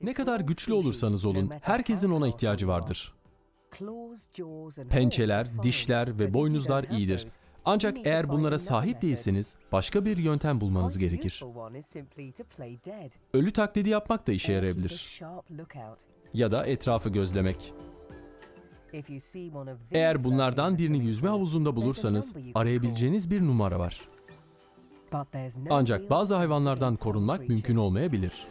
Ne kadar güçlü olursanız olun, herkesin ona ihtiyacı vardır. Pençeler, dişler ve boynuzlar iyidir. Ancak eğer bunlara sahip değilseniz başka bir yöntem bulmanız gerekir. Ölü taklidi yapmak da işe yarayabilir. Ya da etrafı gözlemek. Eğer bunlardan birini yüzme havuzunda bulursanız arayabileceğiniz bir numara var. Ancak bazı hayvanlardan korunmak mümkün olmayabilir.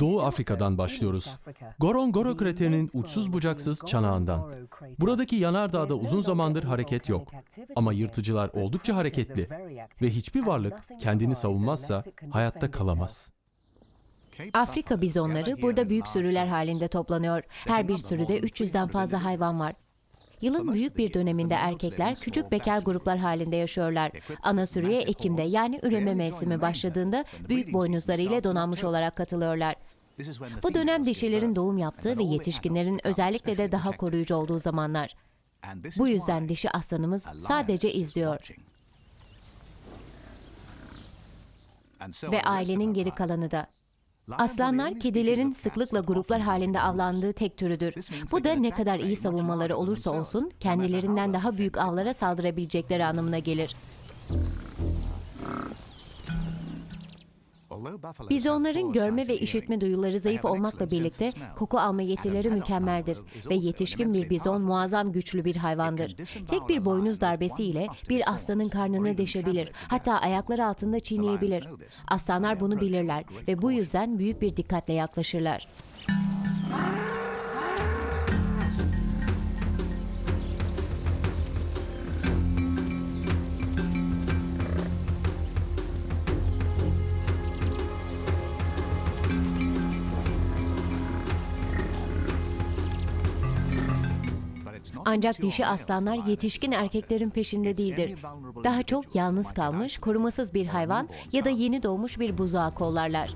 Doğu Afrika'dan başlıyoruz. Gorongoro kraterinin uçsuz bucaksız çanağından. Buradaki yanardağda uzun zamandır hareket yok. Ama yırtıcılar oldukça hareketli ve hiçbir varlık kendini savunmazsa hayatta kalamaz. Afrika bizonları burada büyük sürüler halinde toplanıyor. Her bir sürüde 300'den fazla hayvan var. Yılın büyük bir döneminde erkekler küçük bekar gruplar halinde yaşıyorlar. Ana sürüye Ekim'de yani üreme mevsimi başladığında büyük boynuzları ile donanmış olarak katılıyorlar. Bu dönem dişilerin doğum yaptığı ve yetişkinlerin özellikle de daha koruyucu olduğu zamanlar. Bu yüzden dişi aslanımız sadece izliyor ve ailenin geri kalanı da. Aslanlar kedilerin sıklıkla gruplar halinde avlandığı tek türüdür. Bu da ne kadar iyi savunmaları olursa olsun kendilerinden daha büyük avlara saldırabilecekleri anlamına gelir. Bizonların görme ve işitme duyuları zayıf olmakla birlikte koku alma yetileri mükemmeldir ve yetişkin bir bizon muazzam güçlü bir hayvandır. Tek bir boynuz darbesiyle bir aslanın karnını deşebilir, hatta ayakları altında çiğneyebilir. Aslanlar bunu bilirler ve bu yüzden büyük bir dikkatle yaklaşırlar. Ancak dişi aslanlar yetişkin erkeklerin peşinde değildir. Daha çok yalnız kalmış, korumasız bir hayvan ya da yeni doğmuş bir buzağı kollarlar.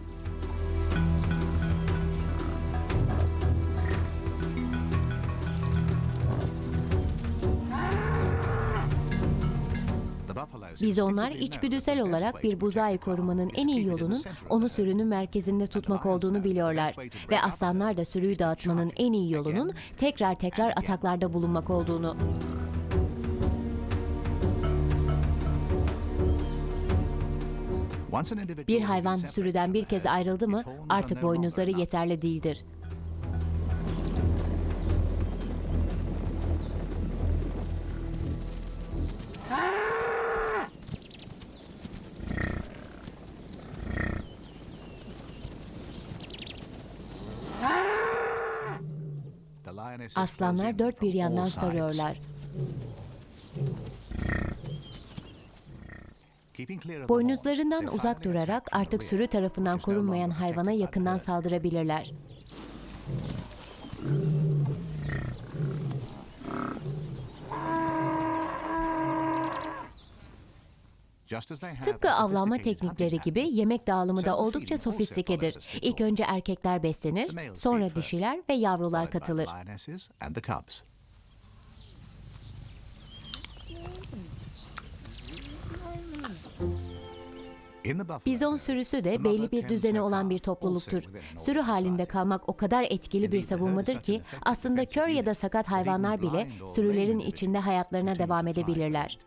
Bizonlar içgüdüsel olarak bir buzağı korumanın en iyi yolunun onu sürünün merkezinde tutmak olduğunu biliyorlar. Ve aslanlar da sürüyü dağıtmanın en iyi yolunun tekrar tekrar ataklarda bulunmak olduğunu. Bir hayvan sürüden bir kez ayrıldı mı artık boynuzları yeterli değildir. Aslanlar dört bir yandan sarıyorlar. Boynuzlarından uzak durarak artık sürü tarafından korunmayan hayvana yakından saldırabilirler. Tıpkı avlanma teknikleri gibi yemek dağılımı da oldukça sofistikedir. İlk önce erkekler beslenir, sonra dişiler ve yavrular katılır. Bizon sürüsü de belli bir düzeni olan bir topluluktur. Sürü halinde kalmak o kadar etkili bir savunmadır ki aslında kör ya da sakat hayvanlar bile sürülerin içinde hayatlarına devam edebilirler.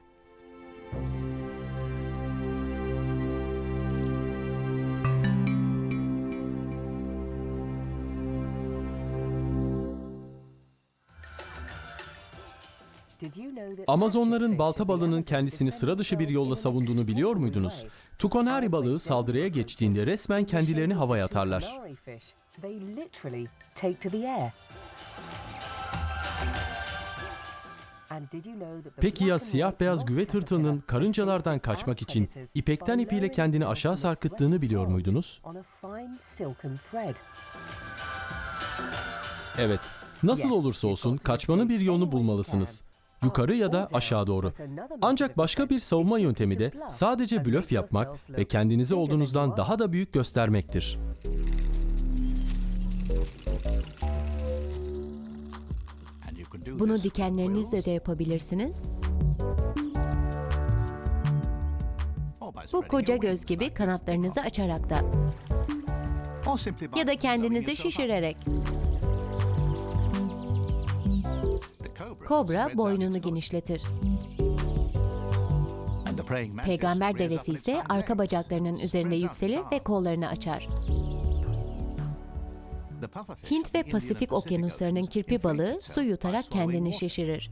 Amazonların balta balığının kendisini sıra dışı bir yolla savunduğunu biliyor muydunuz? Tukonari balığı saldırıya geçtiğinde resmen kendilerini havaya atarlar. Peki ya siyah beyaz güve tırtılının karıncalardan kaçmak için ipekten ipiyle kendini aşağı sarkıttığını biliyor muydunuz? Evet, nasıl olursa olsun kaçmanın bir yolunu bulmalısınız. Yukarı ya da aşağı doğru. Ancak başka bir savunma yöntemi de sadece blöf yapmak ve kendinizi olduğunuzdan daha da büyük göstermektir. Bunu dikenlerinizle de yapabilirsiniz. Bu koca göz gibi kanatlarınızı açarak da ya da kendinizi şişirerek. Kobra boynunu genişletir. Peygamber devesi ise arka bacaklarının üzerinde yükselir ve kollarını açar. Hint ve Pasifik okyanuslarının kirpi balığı su yutarak kendini şişirir.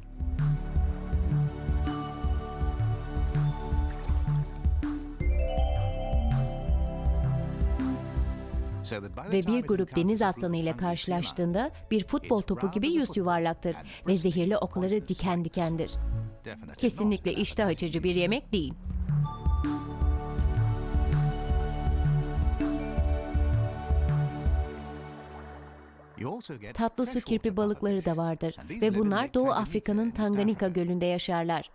Ve bir grup deniz aslanı ile karşılaştığında bir futbol topu gibi yüz yuvarlaktır ve zehirli okları diken dikendir. Kesinlikle iştah açıcı bir yemek değil. Tatlı su kirpi balıkları da vardır ve bunlar Doğu Afrika'nın Tanganyika gölünde yaşarlar.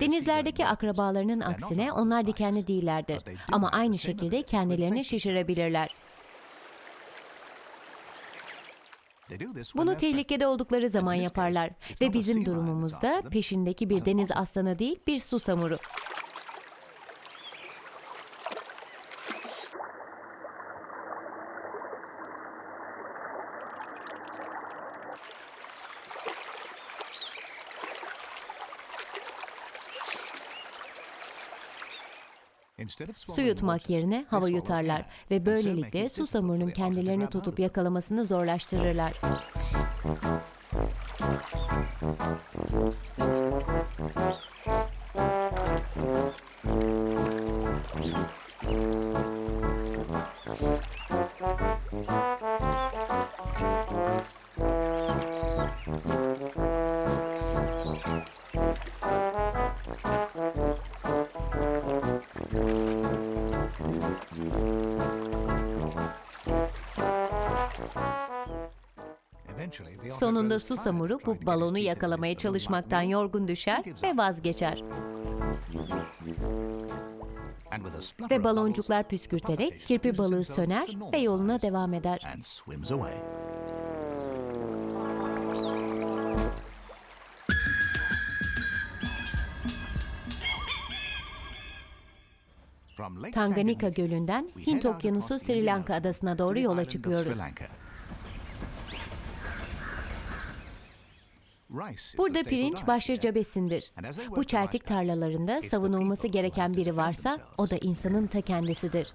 Denizlerdeki akrabalarının aksine onlar dikenli değillerdir ama aynı şekilde kendilerini şişirebilirler. Bunu tehlikede oldukları zaman yaparlar. ve bizim durumumuzda peşindeki bir deniz aslanı değil bir susamuru. Su yutmak yerine hava yutarlar ve böylelikle susamurunun kendilerini tutup yakalamasını zorlaştırırlar. Sonunda susamuru bu balonu yakalamaya çalışmaktan yorgun düşer ve vazgeçer. Ve baloncuklar püskürterek kirpi balığı söner ve yoluna devam eder. Tanganyika gölünden Hint okyanusu Sri Lanka adasına doğru yola çıkıyoruz. Burada pirinç başlıca besindir. Bu çeltik tarlalarında savunulması gereken biri varsa o da insanın ta kendisidir.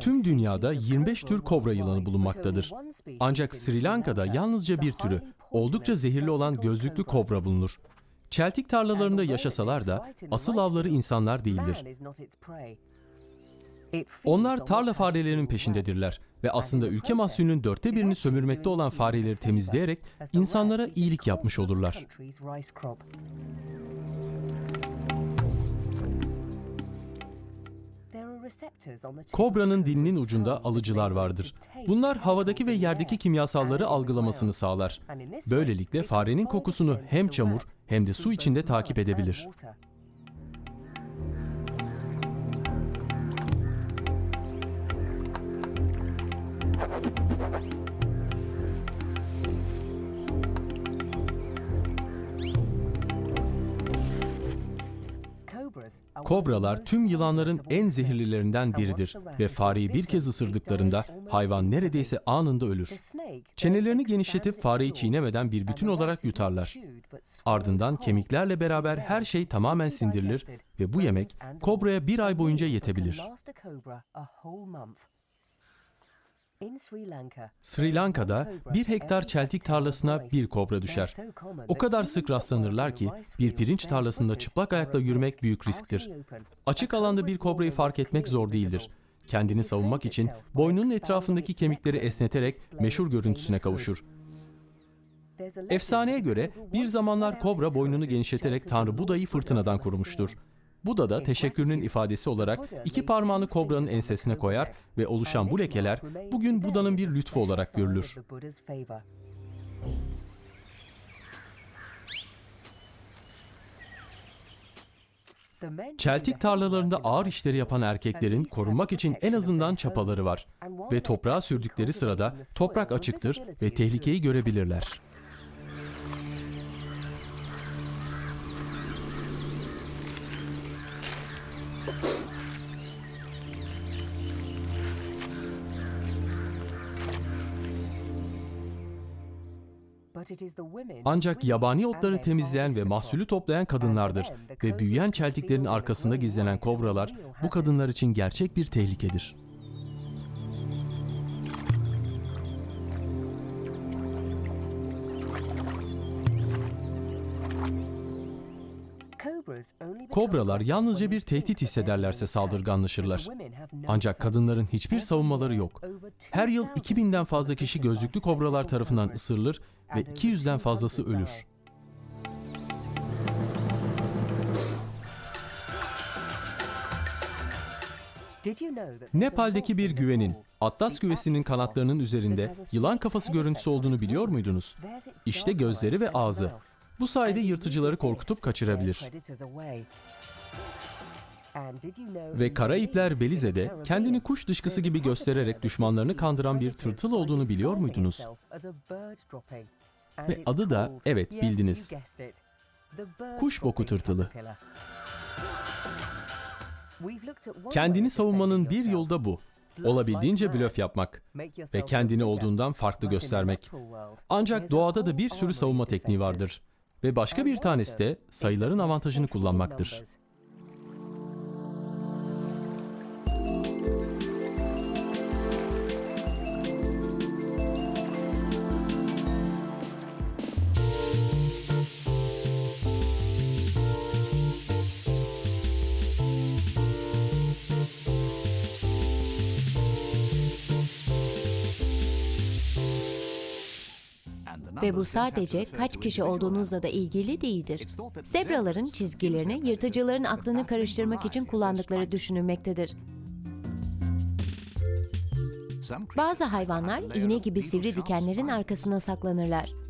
Tüm dünyada 25 tür kobra yılanı bulunmaktadır. Ancak Sri Lanka'da yalnızca bir türü, oldukça zehirli olan gözlüklü kobra bulunur. Çeltik tarlalarında yaşasalar da asıl avları insanlar değildir. Onlar tarla farelerinin peşindedirler ve aslında ülke mahsulünün dörtte birini sömürmekte olan fareleri temizleyerek insanlara iyilik yapmış olurlar. Kobra'nın dilinin ucunda alıcılar vardır. Bunlar havadaki ve yerdeki kimyasalları algılamasını sağlar. Böylelikle farenin kokusunu hem çamur hem de su içinde takip edebilir. Kobralar tüm yılanların en zehirlilerinden biridir ve fareyi bir kez ısırdıklarında hayvan neredeyse anında ölür. Çenelerini genişletip fareyi çiğnemeden bir bütün olarak yutarlar. Ardından kemiklerle beraber her şey tamamen sindirilir ve bu yemek kobraya bir ay boyunca yetebilir. Sri Lanka'da bir hektar çeltik tarlasına bir kobra düşer. O kadar sık rastlanırlar ki bir pirinç tarlasında çıplak ayakla yürümek büyük risktir. Açık alanda bir kobrayı fark etmek zor değildir. Kendini savunmak için boynunun etrafındaki kemikleri esneterek meşhur görüntüsüne kavuşur. Efsaneye göre bir zamanlar kobra boynunu genişleterek Tanrı Buda'yı fırtınadan korumuştur. Buda da teşekkürünün ifadesi olarak iki parmağını kobranın ensesine koyar ve oluşan bu lekeler bugün Buda'nın bir lütfu olarak görülür. Çeltik tarlalarında ağır işleri yapan erkeklerin korunmak için en azından çapaları var ve toprağa sürdükleri sırada toprak açıktır ve tehlikeyi görebilirler. Ancak yabani otları temizleyen ve mahsulü toplayan kadınlardır ve büyüyen çeltiklerin arkasında gizlenen kobralar bu kadınlar için gerçek bir tehlikedir. Kobralar yalnızca bir tehdit hissederlerse saldırganlaşırlar. Ancak kadınların hiçbir savunmaları yok. Her yıl 2000'den fazla kişi gözlüklü kobralar tarafından ısırılır ve 200'den fazlası ölür. Nepal'deki bir güvenin Atlas güvesinin kanatlarının üzerinde yılan kafası görüntüsü olduğunu biliyor muydunuz? İşte gözleri ve ağzı. Bu sayede yırtıcıları korkutup kaçırabilir. Ve Karaipler Belize'de kendini kuş dışkısı gibi göstererek düşmanlarını kandıran bir tırtıl olduğunu biliyor muydunuz? Ve adı da evet bildiniz. Kuş boku tırtılı. Kendini savunmanın bir yolu da bu. Olabildiğince blöf yapmak ve kendini olduğundan farklı göstermek. Ancak doğada da bir sürü savunma tekniği vardır. Ve başka bir tanesi de sayıların avantajını kullanmaktır. Ve bu sadece kaç kişi olduğunuzla da ilgili değildir. Zebraların çizgilerini yırtıcıların aklını karıştırmak için kullandıkları düşünülmektedir. Bazı hayvanlar iğne gibi sivri dikenlerin arkasına saklanırlar.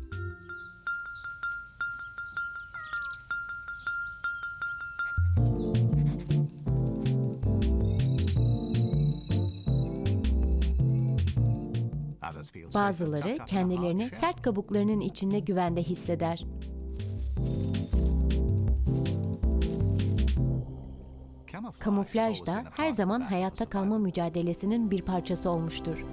Bazıları kendilerini sert kabuklarının içinde güvende hisseder. Kamuflaj da her zaman hayatta kalma mücadelesinin bir parçası olmuştur.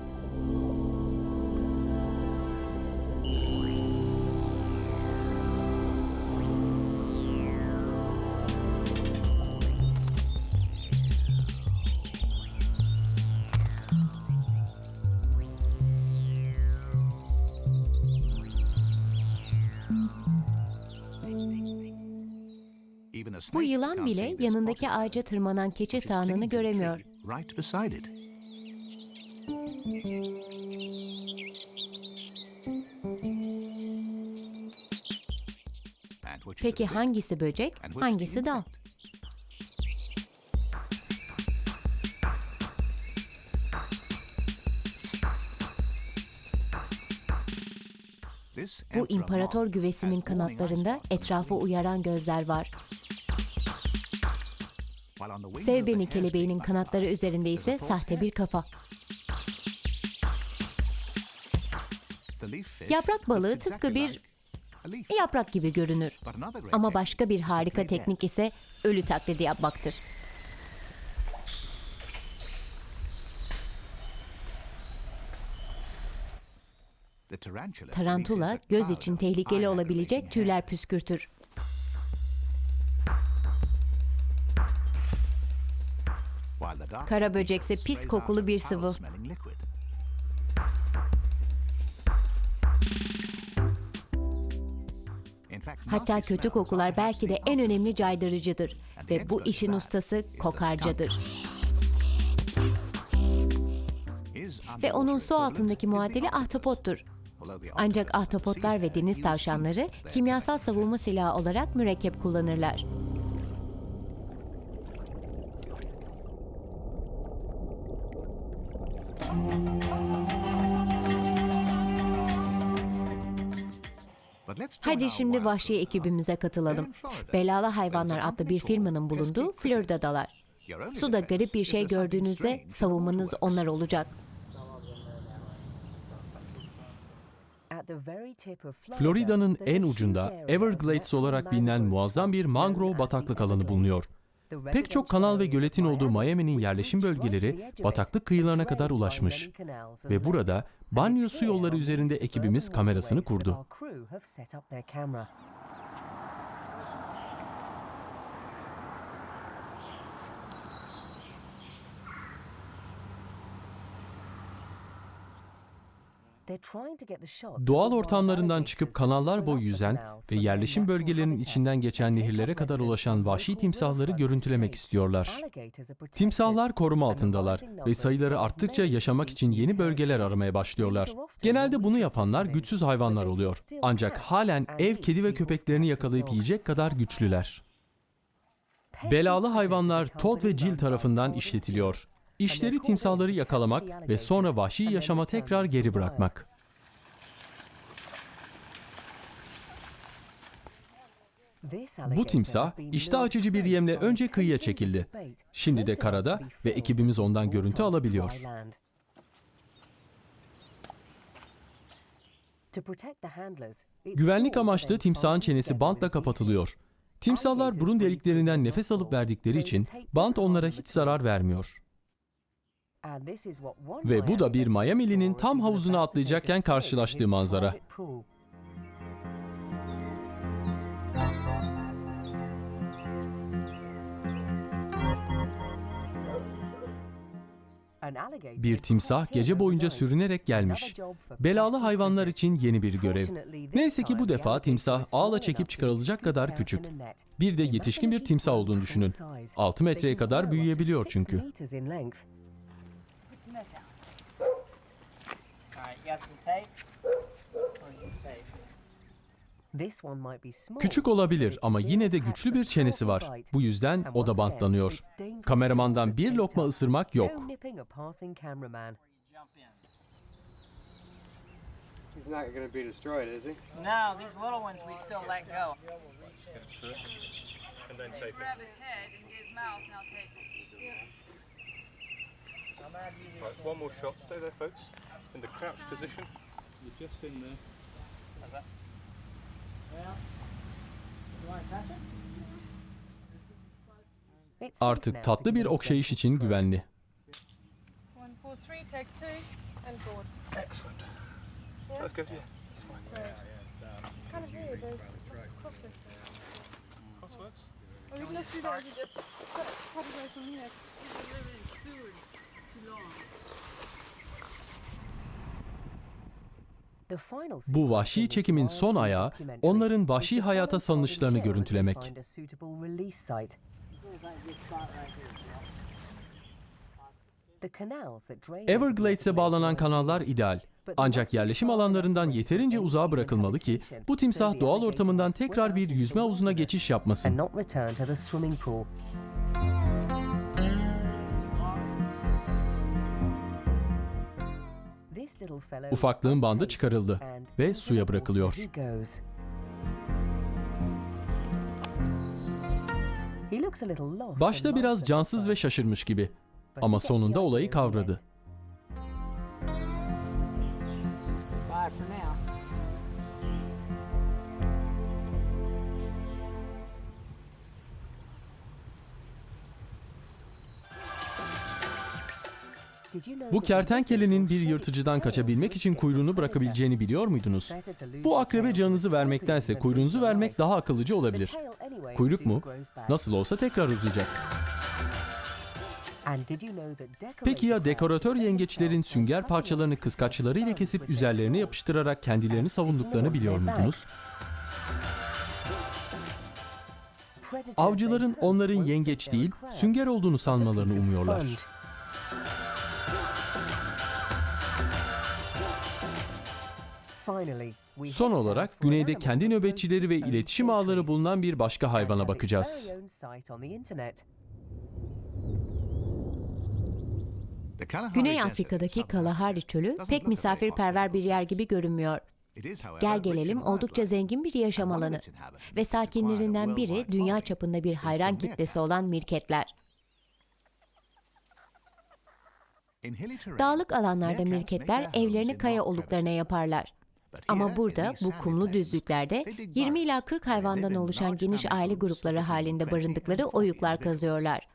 Bu yılan bile yanındaki ağaca tırmanan keçi sağanını göremiyor. Peki hangisi böcek, hangisi dal? Bu imparator güvesinin kanatlarında etrafı uyaran gözler var. Sev beni kelebeğinin kanatları üzerinde ise sahte bir kafa. Yaprak balığı tıpkı bir yaprak gibi görünür. Ama başka bir harika teknik ise ölü taklidi yapmaktır. Tarantula göz için tehlikeli olabilecek tüyler püskürtür. Kara böcekse pis kokulu bir sıvı. Hatta kötü kokular belki de en önemli caydırıcıdır ve bu işin ustası kokarcadır. Ve onun su altındaki muadili ahtapottur. Ancak ahtapotlar ve deniz tavşanları kimyasal savunma silahı olarak mürekkep kullanırlar. Hadi şimdi vahşi ekibimize katılalım. Belalı Hayvanlar adlı bir firmanın bulunduğu. Florida'dalar. Suda garip bir şey gördüğünüzde savunmanız onlar olacak. Florida'nın en ucunda Everglades olarak bilinen muazzam bir mangrove bataklık alanı bulunuyor. Pek çok kanal ve göletin olduğu Miami'nin yerleşim bölgeleri bataklık kıyılarına kadar ulaşmış. Ve burada banyo su yolları üzerinde ekibimiz kamerasını kurdu. Doğal ortamlarından çıkıp kanallar boyu yüzen ve yerleşim bölgelerinin içinden geçen nehirlere kadar ulaşan vahşi timsahları görüntülemek istiyorlar. Timsahlar koruma altındalar ve sayıları arttıkça yaşamak için yeni bölgeler aramaya başlıyorlar. Genelde bunu yapanlar güçsüz hayvanlar oluyor. Ancak halen ev kedi ve köpeklerini yakalayıp yiyecek kadar güçlüler. Belalı hayvanlar Todd ve Jill tarafından işletiliyor. İşleri timsahları yakalamak ve sonra vahşi yaşama tekrar geri bırakmak. Bu timsah iştah açıcı bir yemle önce kıyıya çekildi. Şimdi de karada ve ekibimiz ondan görüntü alabiliyor. Güvenlik amaçlı timsahın çenesi bantla kapatılıyor. Timsahlar burun deliklerinden nefes alıp verdikleri için bant onlara hiç zarar vermiyor. Ve bu da bir Miami'linin tam havuzuna atlayacakken karşılaştığı manzara. Bir timsah gece boyunca sürünerek gelmiş. Belalı hayvanlar için yeni bir görev. Neyse ki bu defa timsah ağla çekip çıkarılacak kadar küçük. Bir de yetişkin bir timsah olduğunu düşünün. 6 metreye kadar büyüyebiliyor çünkü. Alright, you got some tape? Or some tape? Küçük olabilir ama yine de güçlü bir çenesi var. Bu yüzden o da bantlanıyor. Kameramandan bir lokma ısırmak yok. Jump in. He's not going to be destroyed, is he? No, these little ones we still let go. grab his head and get his mouth, and I'll take it. Right, one more shot. Stay there, folks. In the crouch position. You're just in there. Touch it? Artık tatlı bir okşayış için güvenli. One, four, three, take two, and board. Excellent. That's good. Yeah. It's kind of weird. There's crosswords. Crosswords. Or you can just do that. Cut, cut away from here. Bu vahşi çekimin son ayağı onların vahşi hayata salınışlarını görüntülemek. Everglades'e bağlanan kanallar ideal. Ancak yerleşim alanlarından yeterince uzağa bırakılmalı ki bu timsah doğal ortamından tekrar bir yüzme havuzuna geçiş yapmasın. Ufaklığın bandı çıkarıldı ve suya bırakılıyor. Başta biraz cansız ve şaşırmış gibi ama sonunda olayı kavradı. Bu kertenkelenin bir yırtıcıdan kaçabilmek için kuyruğunu bırakabileceğini biliyor muydunuz? Bu akrebe canınızı vermektense kuyruğunuzu vermek daha akıllıcı olabilir. Kuyruk mu? Nasıl olsa tekrar uzayacak. Peki ya dekoratör yengeçlerin sünger parçalarını kıskaçlarıyla kesip üzerlerine yapıştırarak kendilerini savunduklarını biliyor muydunuz? Avcıların onların yengeç değil, sünger olduğunu sanmalarını umuyorlar. Son olarak güneyde kendi nöbetçileri ve iletişim ağları bulunan bir başka hayvana bakacağız. The Kalahari Güney Desert Afrika'daki Kalahari Çölü doesn't pek misafirperver very bir yer gibi görünmüyor. It is, however, Gel gelelim oldukça zengin bir yaşam And one of alanı its inhabitants ve sakinlerinden biri dünya çapında bir hayran kitlesi olan mirketler. In hilly terrain, Dağlık alanlarda mirketler their homes evlerini in kaya rock oluklarına crevices. yaparlar. Ama burada bu kumlu düzlüklerde 20 ila 40 hayvandan oluşan geniş aile grupları halinde barındıkları oyuklar kazıyorlar.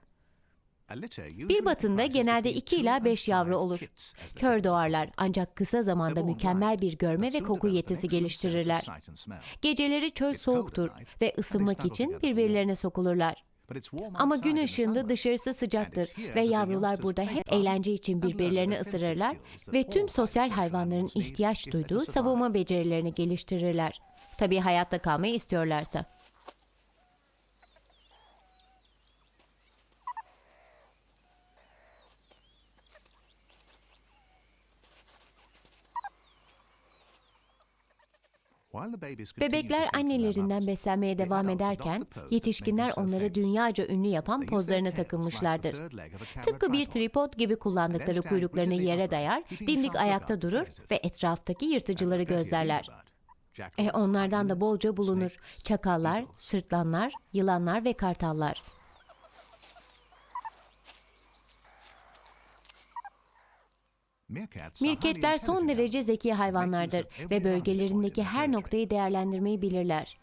Bir batında genelde 2 ila 5 yavru olur. Kör doğarlar ancak kısa zamanda mükemmel bir görme ve koku yetisi geliştirirler. Geceleri çöl soğuktur ve ısınmak için birbirlerine sokulurlar. Ama gün ışığında dışarısı sıcaktır ve yavrular burada hep eğlence için birbirlerini ısırırlar ve tüm sosyal hayvanların ihtiyaç duyduğu savunma becerilerini geliştirirler. Tabii hayatta kalmayı istiyorlarsa. Bebekler annelerinden beslenmeye devam ederken yetişkinler onları dünyaca ünlü yapan pozlarına takılmışlardır. Tıpkı bir tripod gibi kullandıkları kuyruklarını yere dayar, dimdik ayakta durur ve etraftaki yırtıcıları gözlerler. E onlardan da bolca bulunur. Çakallar, sırtlanlar, yılanlar ve kartallar. Mirketler son derece zeki hayvanlardır ve bölgelerindeki her noktayı değerlendirmeyi bilirler.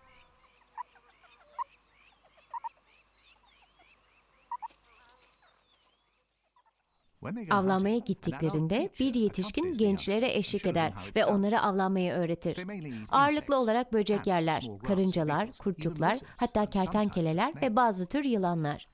Avlanmaya gittiklerinde bir yetişkin gençlere eşlik eder ve onlara avlanmayı öğretir. Ağırlıklı olarak böcek yerler, karıncalar, kurtçuklar, hatta kertenkeleler ve bazı tür yılanlar.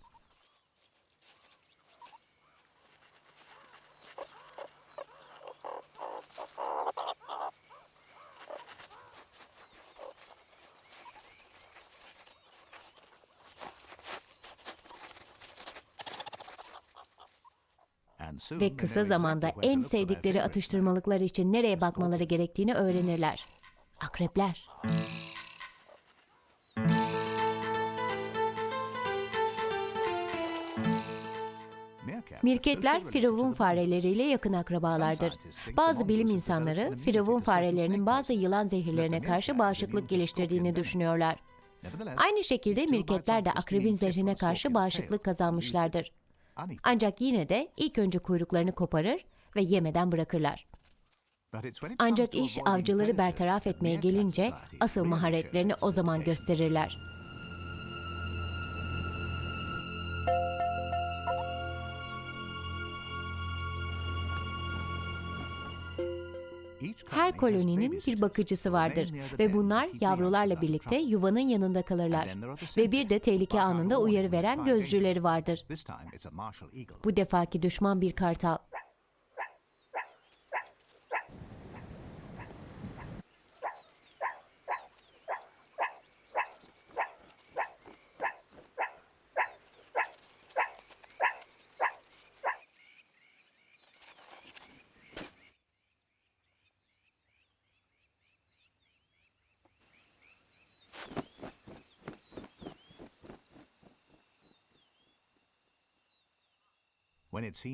Ve kısa zamanda en sevdikleri atıştırmalıklar için nereye bakmaları gerektiğini öğrenirler. Akrepler. Mirketler firavun fareleriyle yakın akrabalardır. Bazı bilim insanları firavun farelerinin bazı yılan zehirlerine karşı bağışıklık geliştirdiğini düşünüyorlar. Aynı şekilde mirketler de akrebin zehrine karşı bağışıklık kazanmışlardır. Ancak yine de ilk önce kuyruklarını koparır ve yemeden bırakırlar. Ancak iş avcıları bertaraf etmeye gelince asıl maharetlerini o zaman gösterirler. Her koloninin bir bakıcısı vardır ve bunlar yavrularla birlikte yuvanın yanında kalırlar. Ve bir de tehlike anında uyarı veren gözcüleri vardır. Bu defaki düşman bir kartal.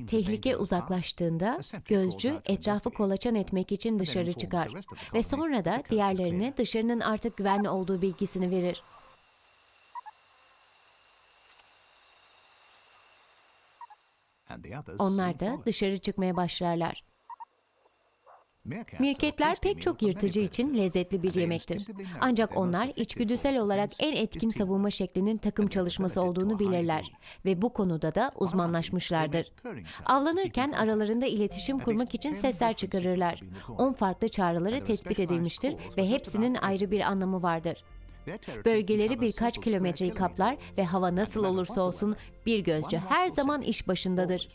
Tehlike uzaklaştığında gözcü etrafı kolaçan etmek için dışarı çıkar ve sonra da diğerlerine dışarının artık güvenli olduğu bilgisini verir. Onlar da dışarı çıkmaya başlarlar. Mirketler pek çok yırtıcı için lezzetli bir yemektir. Ancak onlar içgüdüsel olarak en etkin savunma şeklinin takım çalışması olduğunu bilirler ve bu konuda da uzmanlaşmışlardır. Avlanırken aralarında iletişim kurmak için sesler çıkarırlar. 10 farklı çağrıları tespit edilmiştir ve hepsinin ayrı bir anlamı vardır. Bölgeleri birkaç kilometreyi kaplar ve hava nasıl olursa olsun bir gözcü her zaman iş başındadır.